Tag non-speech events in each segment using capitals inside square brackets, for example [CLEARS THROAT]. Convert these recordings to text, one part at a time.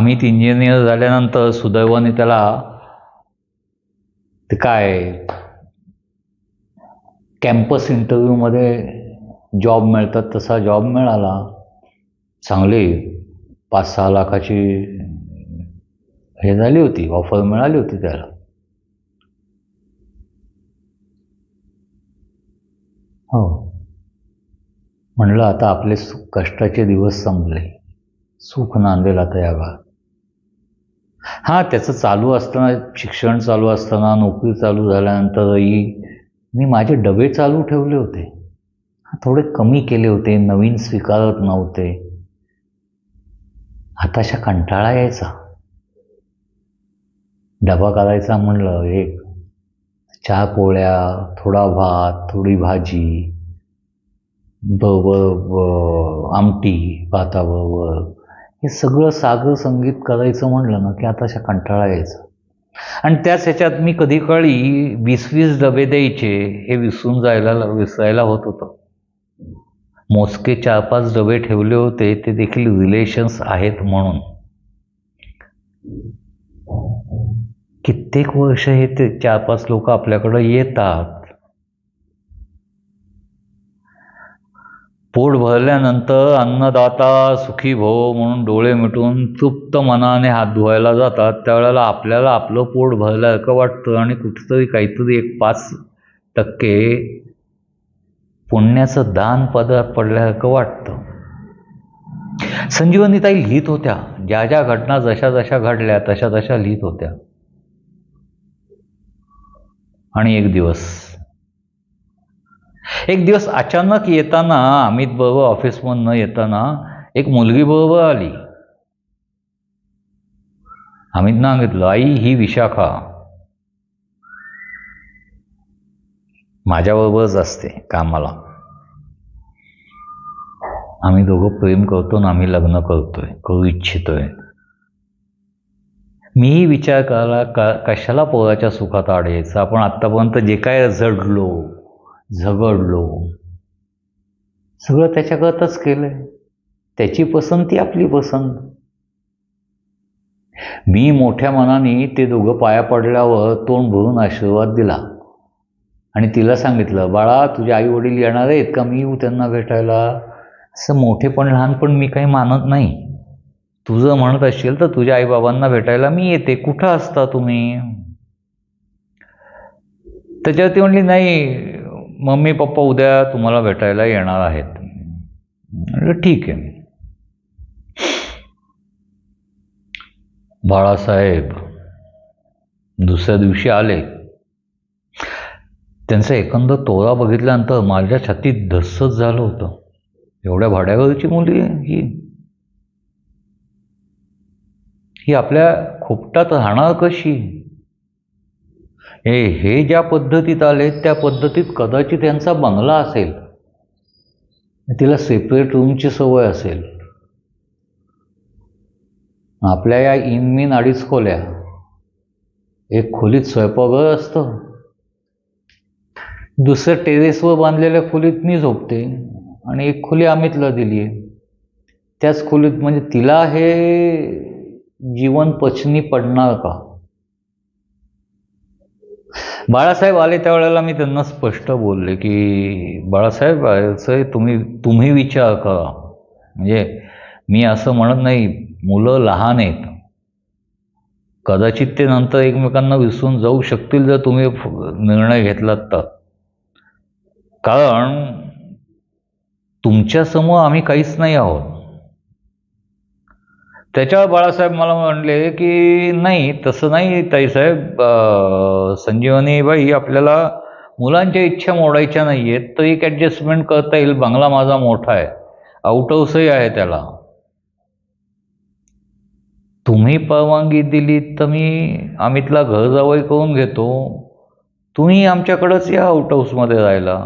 Amit engineer झाल्यानंतर सुदैवाने त्याला ते काय कॅम्पस इंटरव्ह्यूमध्ये जॉब मिळतात तसा जॉब मिळाला. चांगली पाच सहा लाखाची हे झाली होती ऑफर मिळाली होती त्याला. हो. म्हणलं आता आपले सु कष्टाचे दिवस संपले. सुख नांदेल आता या भागात हां त्याचं चालू असताना शिक्षण चालू असताना नोकरी चालू झाल्यानंतरही मी माझे डबे चालू ठेवले होते. थोडे कमी केले होते नवीन स्वीकारत नव्हते. आताशा कंटाळा यायचा. डबा करायचा म्हणलं एक चहा पोळ्या थोडा भात थोडी भाजी बरोबर आमटी भाताबरोबर हे सगळं सागर संगीत करायचं म्हणलं ना की आताशा कंटाळा यायचा. आणि त्याच ह्याच्यात मी कधी काळी वीस वीस डबे द्यायचे हे विसरून जायला विसरायला होत होतं. मोजके चार पाच डबे ठेवले होते ते देखील रिलेशन्स आहेत म्हणून. कित्येक वर्ष हे ते चार पाच लोक आपल्याकडं येतात. पोट भरल्यानंतर अन्नदाता सुखी भो म्हणून डोळे मिटून तृप्त मनाने हात धुवायला जातात. त्यावेळेला आपल्याला आपलं पोट भरल्यासारखं वाटतं आणि कुठेतरी काहीतरी एक पाच टक्के पुण्याचं दान पदार्थ पडल्यासारखं वाटतं. संजीवनीताई लिहित होत्या. ज्या ज्या घटना जशा जशा घडल्या तशा तशा लिहित होत्या. आणि एक दिवस एक दिवस अचानक येताना अमित बरोबर ऑफिसमधनं येताना एक मुलगी बरोबर आली. अमितनं सांगितलं आई ही विशाखा. माझ्याबरोबरच असते कामाला. आम्ही दोघं प्रेम करतो ना आम्ही लग्न करतोय करू इच्छितोय. मीही विचार करायला का कशाला पोराच्या सुखात आडायचं आपण आत्तापर्यंत जे काय झडलो झगडलो सगळं त्याच्याकरताच केलंय. त्याची पसंती आपली पसंत. मी मोठ्या मनाने ते दोघं पाया पडल्यावर तोंड भरून आशीर्वाद दिला. आणि तिला सांगितलं बाळा तुझे आई वडील येणार आहेत का? मी येऊ त्यांना भेटायला. असं मोठेपण लहानपण मी काही मानत नाही. तुझं म्हणत असेल तर तुझ्या आईबाबांना भेटायला मी येते. कुठं असता तुम्ही? त्याच्यावरती म्हणली नाही मम्मी पप्पा उद्या तुम्हाला भेटायला येणार आहेत. म्हटलं ठीक आहे. बाळासाहेब दुसऱ्या दिवशी आले. त्यांचा एकंदर तोरा बघितल्यानंतर माझ्या छातीत धस्सच झालं होतं. एवढ्या भाड्यावरची मुली ही. ही आपल्या खोपटात राहणार कशी? हे हे ज्या पद्धतीत आले त्या पद्धतीत कदाचित त्यांचा बंगला असेल. तिला सेपरेट रूमची सवय असेल. आपल्या या इनमिन अडीच खोल्या. एक खोलीत स्वयंपाकघर असतं. दुसरं टेरेसवर बांधलेल्या खोलीत मी झोपते आणि एक खोली अमितला दिली आहे. त्याच खोलीत म्हणजे तिला हे जीवन पचनी पडणार का? बाळासाहेब आले त्यावेळेला मी त्यांना स्पष्ट बोलले की बाळासाहेब असं तुम्ही तुम्ही विचार करा. म्हणजे मी असं म्हणत नाही मुलं लहान आहेत. कदाचित ते नंतर एकमेकांना विसरून जाऊ शकतील जर तुम्ही निर्णय घेतलात तर. कारण तुमच्यासमोर आम्ही काहीच नाही आहोत. त्याच्यावर बाळासाहेब मला म्हणले की नाही तसं नाही ताईसाहेब. संजीवनीबाई आपल्याला मुलांच्या इच्छा मोडायच्या नाही आहेत तर एक ॲडजस्टमेंट करता येईल. बंगला माझा मोठा आहे. आउट हाऊसही आहे त्याला. तुम्ही परवानगी दिली तर मी अमितला घर जावई करून घेतो. तुम्ही आमच्याकडंच या आउट हाऊसमध्ये राहायला.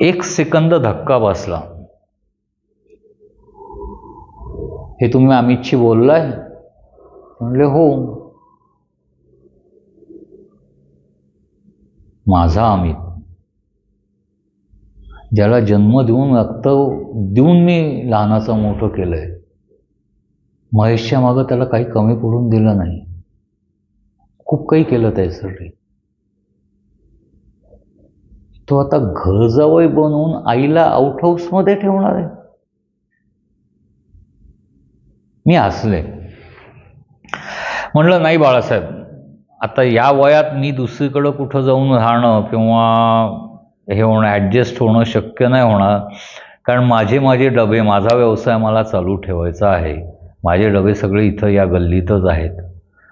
एक सेकंद धक्का बसला. हे तुम्ही अमितशी बोललाय म्हणले हो. माझा अमित ज्याला जन्म देऊन रक्त देऊन मी लहानाचं मोठं केलं आहे महेशच्या मागं त्याला काही कमी पडून दिलं नाही. खूप काही केलं त्याच्यासाठी तो आता घरजावई बनवून आईला आउट हाऊसमध्ये ठेवणार आहे. मी हसले. म्हणलं नाही बाळासाहेब आता या वयात मी दुसरीकडं कुठं जाऊन राहणं किंवा हे होणं ॲडजस्ट होणं शक्य नाही होणार. कारण माझे माझे डबे माझा व्यवसाय मला चालू ठेवायचा आहे. माझे डबे सगळे इथं या गल्लीतच आहेत.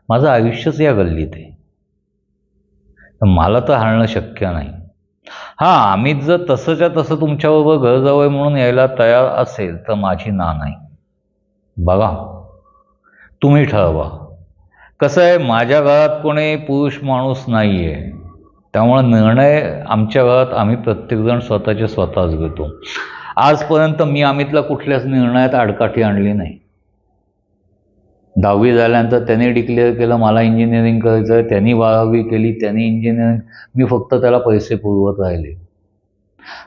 माझं आयुष्यच या गल्लीत आहे. मला तर हाणणं शक्य नाही. हां आम्ही जर तसंच्या तसं तुमच्याबरोबर घर जावं म्हणून यायला तयार असेल तर माझी ना नाही. बघा. तुम्ही ठरवा. कसं आहे माझ्या घरात कोणी पुरुष माणूस नाही आहे त्यामुळं निर्णय आमच्या घरात आम्ही प्रत्येकजण स्वतःचे स्वतःच घेतो. आजपर्यंत मी अमितला कुठल्याच निर्णयात आडकाठी आणली नाही. दहावी झाल्यानंतर त्याने डिक्लेअर केलं मला इंजिनिअरिंग करायचं आहे त्यांनी बारावी केली त्यांनी इंजिनिअरिंग मी फक्त त्याला पैसे पुरवत राहिले.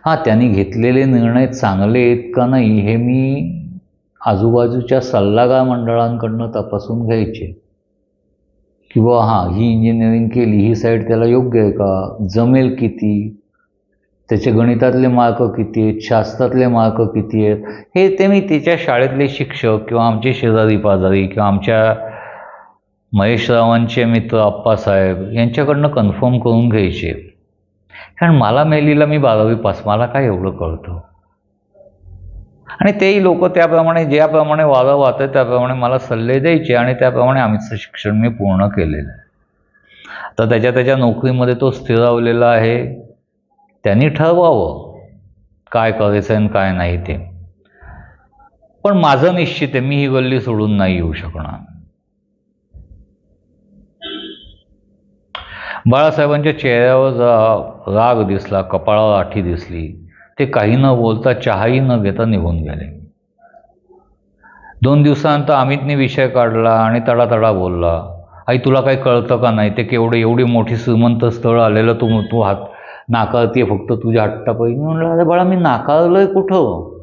हां त्यांनी घेतलेले निर्णय चांगले आहेत का नाही हे मी आजूबाजूच्या सल्लागार मंडळांकडनं तपासून घ्यायचे. किंवा हां ही इंजिनिअरिंग केली ही साईड त्याला योग्य आहे का? जमेल किती? त्याचे गणितातले मार्क किती आहेत? शास्त्रातले मार्क किती आहेत? हे ते मी तिच्या शाळेतले शिक्षक किंवा आमचे शेजारी पाजारी किंवा आमच्या महेशरावांचे मित्र आप्पासाहेब यांच्याकडनं कन्फर्म करून घ्यायचे. कारण मला मेलीला मी बारावी पास मला काय एवढं कळतं? आणि तेही लोक त्याप्रमाणे ज्याप्रमाणे वारं वाहतं त्याप्रमाणे मला सल्ले द्यायचे आणि त्याप्रमाणे आमचं शिक्षण मी पूर्ण केलेलं आहे. तर त्याच्या त्याच्या नोकरीमध्ये तो स्थिरावलेला आहे. त्यांनी ठरवावं काय करायचं आणि काय नाही ते. पण माझं निश्चित आहे मी ही गल्ली सोडून नाही येऊ शकणार. बाळासाहेबांच्या चेहऱ्यावर जरा राग दिसला कपाळावर आठी दिसली. ते काही न बोलता चहाही न घेता निघून गेले. दोन दिवसानंतर अमितने विषय काढला आणि तडातडा बोलला आई तुला काही कळतं का नाही? ते केवढे एवढी मोठी श्रीमंत स्थळ आलेलं तू तू हात नाकारते फक्त तुझ्या हट्टापायी मी म्हणलं अरे बाळा मी नाकारलंय कुठं?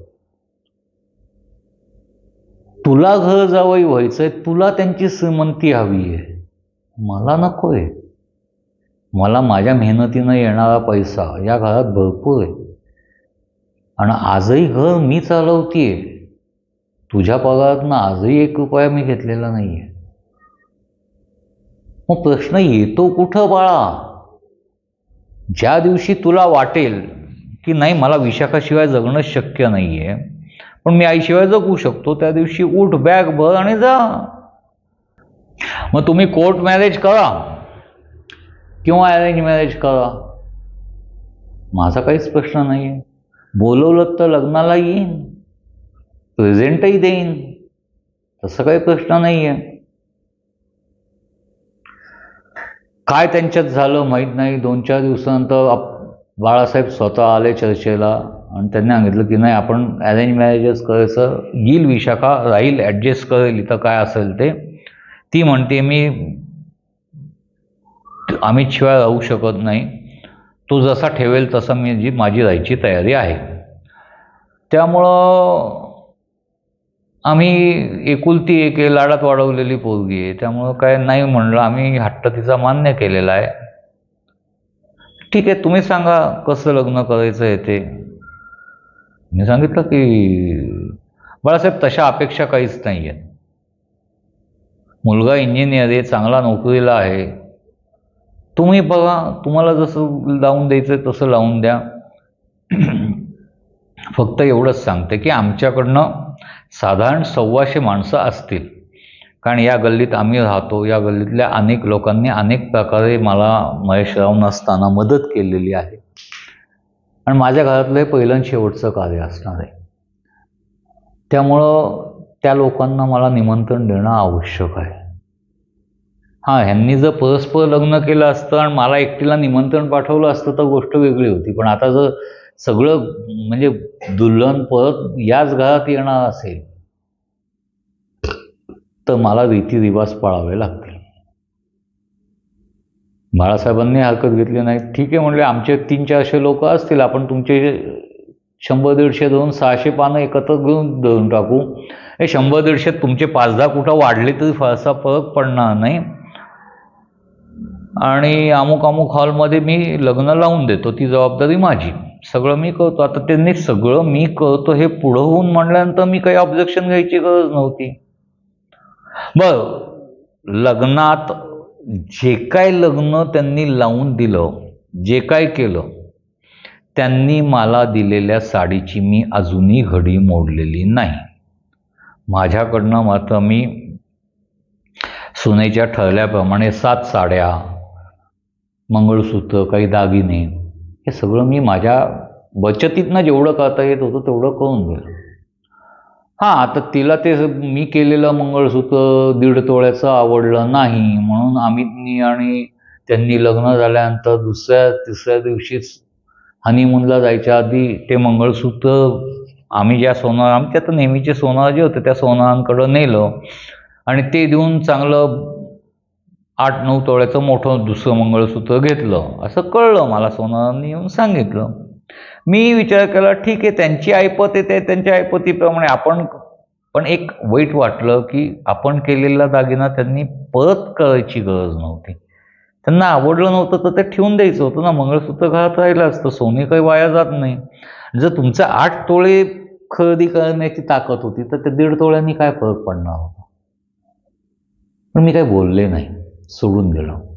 तुला घर जावई व्हायचंय तुला त्यांची श्रीमंती हवी आहे मला नकोय. मला माझ्या मेहनतीनं येणारा पैसा या घरात भरपूर आहे. आणि आजही घर मी चालवतीये. तुझ्या पगारातनं आजही एक रुपया मी घेतलेला नाही आहे मग प्रश्न येतो कुठं बाळा? ज्या दिवशी तुला वाटेल की नाही मला विशाखाशिवाय जगणं शक्य नाही आहे पण मी आईशिवाय जगू शकतो. त्या दिवशी उठ बॅग भर आणि जा. मग तुम्ही कोर्ट मॅरेज करा किंवा अरेंज मॅरेज करा. माझा काहीच प्रश्न नाही आहे बोलवलं तर लग्नाला येईन प्रेझेंटही देईन. तसं काही प्रश्न नाही आहे काय त्यांच्यात झालं माहीत नाही. दोन चार दिवसानंतर आप बाळासाहेब स्वतः आले चर्चेला आणि त्यांनी सांगितलं की नाही आपण अरेंज मॅरेजेस करायचं येईल विशाखा राहील ॲडजस्ट करेल इथं काय असेल ते. ती म्हणते मी आम्ही शिवाय राहू शकत नाही. तो जसा ठेवेल तसं मी जी माझी राहायची तयारी आहे. त्यामुळं आम्ही एकुलती एक लाडात वाढवलेली पोरगी आहे. त्यामुळं काय नाही म्हणलं आम्ही हट्ट तिचा मान्य केलेला आहे. ठीक आहे तुम्ही सांगा कसं लग्न करायचं आहे ते. मी सांगितलं की बाळासाहेब तशा अपेक्षा काहीच नाही आहेत मुलगा इंजिनियर आहे चांगला नोकरीला आहे. तुम्ही बघा तुम्हाला जसं लावून द्यायचं तसं लावून द्या. [CLEARS THROAT] फक्त एवढंच सांगते की आमच्याकडनं साधारण सव्वाशे माणसं असतील. कारण या गल्लीत आम्ही राहतो या गल्लीतल्या अनेक लोकांनी अनेक प्रकारे मला महेशराव नसताना मदत केलेली आहे. आणि माझ्या घरातलं हे पहिलं शेवटचं कार्य असणार आहे. त्यामुळं त्या लोकांना मला निमंत्रण देणं आवश्यक आहे. हां ह्यांनी जर परस्पर लग्न केलं असतं आणि मला एकटीला निमंत्रण पाठवलं असतं तर गोष्ट वेगळी होती. पण आता जर सगळं म्हणजे दुल्हन परत याच घरात येणार असेल तर मला रीतिरिवाज पाळावे लागतील. बाळासाहेबांनी हरकत घेतली नाही. ठीक आहे म्हणले आमचे तीन चारशे लोक असतील आपण तुमचे शंभर दीडशे दोन सहाशे पानं एकत्र घेऊन देऊन टाकू. हे शंभर दीडशे तुमचे पाच दहा कुठं वाढले तरी फारसा फरक पडणार नाही. आणि अमुक अमुक हॉलमध्ये मी लग्न लावून देतो ती जबाबदारी माझी. सगळं मी करतो. आता त्यांनी सगळं मी करतो हे पुढं होऊन म्हणल्यानंतर मी काही ऑब्जेक्शन घ्यायची गरज नव्हती. बर लग्नात जे काय लग्न त्यांनी लावून दिलं जे काय केलं त्यांनी मला दिलेल्या साडीची मी अजूनही घडी मोडलेली नाही. माझ्याकडनं मात्र मी सुनेच्या ठरल्याप्रमाणे सात साड्या मंगळसूत्र काही दागिने हे सगळं मी माझ्या बचतीतनं जेवढं करता येत होतं तेवढं करून दिलं. हां आता तिला ते मी केलेलं मंगळसूत्र दीड तोळ्याचं आवडलं नाही म्हणून अमितनी आणि त्यांनी लग्न झाल्यानंतर दुसऱ्या तिसऱ्या दिवशीच हनीमूनला जायच्या आधी ते मंगळसूत्र आम्ही ज्या सोनार आमच्या तर नेहमीचे सोनार जे होते त्या सोनारांकडं नेलं. आणि ते देऊन चांगलं आठ नऊ तोळ्याचं मोठं दुसरं मंगळसूत्र घेतलं. असं कळलं मला सोनारांनी येऊन सांगितलं. मी विचार केला ठीक आहे त्यांची ऐपत येते त्यांच्या ऐपतीप्रमाणे आपण पण एक वाईट वाटलं की आपण केलेला दागिना त्यांनी परत करायची गरज नव्हती. त्यांना आवडलं नव्हतं तर ते ठेवून द्यायचं होतं ना. मंगळसूत्र घरात राहिलं असतं सोने काही वाया जात नाही. जर तुमचं आठ तोळे खरेदी करण्याची ताकद होती तर ते दीड तोळ्यांनी काय फरक पडणार होता? पण मी काही बोलले नाही. सोडून दिलं